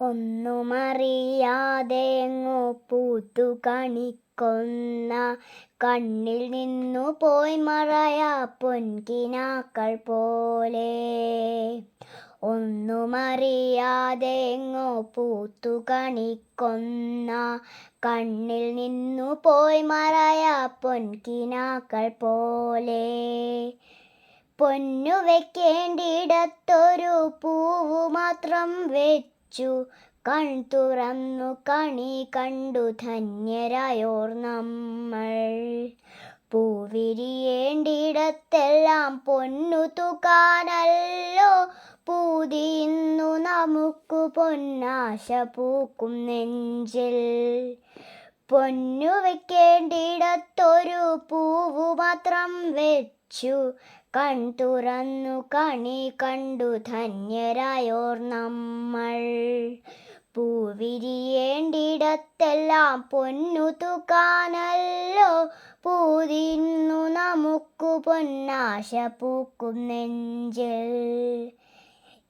ഒന്നുമറിയാതെ പൂത്തു കണിക്കൊന്ന കണ്ണിൽ നിന്നു പോയി മറയ പൊൻകിനാക്കൾ പോലെ. ഒന്നുമറിയാതെ എങ്ങോ പൂത്തു കണിക്കൊന്ന കണ്ണിൽ നിന്നു പോയി മറയ പൊൻകിനാക്കൾ പോലെ. പൊന്നു വെക്കേണ്ടിടത്തൊരു പൂവു മാത്രം വെച്ചു കൺ തുറന്നു കണി കണ്ടു ധന്യരായോർ നമ്മൾ. പൂവിരിയേണ്ടിടത്തെല്ലാം പൊന്നു തുകാനല്ലോ പൂതിയുന്നു നമുക്കു പൊന്നാശ പൂക്കും നെഞ്ചിൽ. പൊന്നു വെക്കേണ്ടിടത്തൊരു പൂവു മാത്രം വെച്ചു. കൺ തുറന്നു കണി കണ്ടു ധന്യരായോർ നമ്മൾ. പൂവിരിയേണ്ടിടത്തെല്ലാം പൊന്നു തുകാനല്ലോ പൂതിന്നു നമുക്കു പൊന്നാശ പൂക്കും നെഞ്ചിൽ.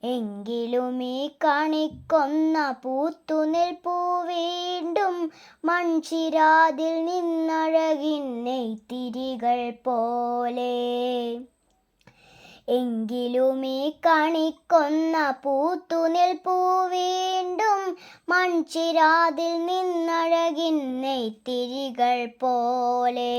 എങ്കിലും ഈ കണിക്കൊന്ന പൂത്തു നിൽപ്പൂ വീണ്ടും മൺചിരാതിൽ നിന്നഴകിൻ നെയ്ത്തിരികൾ പോലെ. എങ്കിലും ഈ കണിക്കൊന്ന പൂത്തു നിൽപ്പൂ വീണ്ടും മൺചിരാതിൽ നിന്നഴകിൻ നെയ്ത്തിരികൾ പോലെ.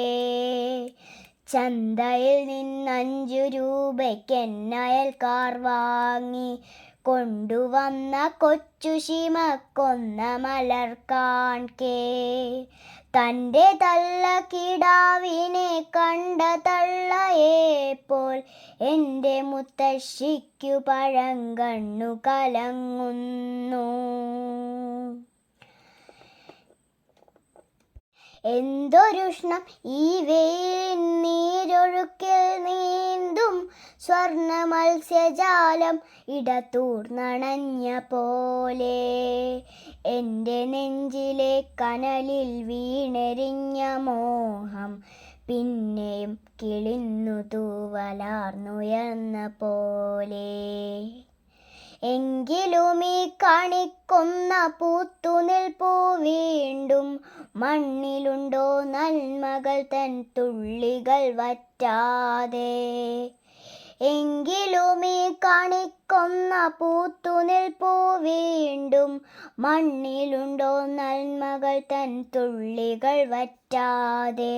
ചന്തയിൽ നിന്നഞ്ചു രൂപയ്ക്കെന്നയൽക്കാർ വാങ്ങി കൊണ്ടുവന്ന കൊച്ചു കൊന്ന മലർ കേ തന്റെ തള്ള കിടാവിനെ കണ്ട തള്ളയേപ്പോൾ എന്റെ മുത്തശ്ശിക്കു പഴങ്കണ്ണു കലങ്ങുന്നു. എന്തൊരുഷ്ണം ഈ വെയിൽ നീരൊഴുക്കിൽ നീന്തും സ്വർണ മത്സ്യജാലം ഇടത്തൂർന്നണഞ്ഞ പോലെ. എന്റെ നെഞ്ചിലെ കനലിൽ വീണെറിഞ്ഞ മോഹം പിന്നെയും കിളിന്നു തൂവലാർന്നുയർന്ന പോലെ. എങ്കിലും ഈ കണിക്കൊന്ന പൂത്തുനിൽപ്പൂ വീണ്ടും മണ്ണിലുണ്ടോ നന്മകൾ തൻ തുള്ളികൾ വറ്റാതെ. എങ്കിലും ഈ കണിക്കൊന്ന പൂത്തുനിൽപ്പൂ വീണ്ടും മണ്ണിലുണ്ടോ നന്മകൾ തൻ തുള്ളികൾ വറ്റാതെ.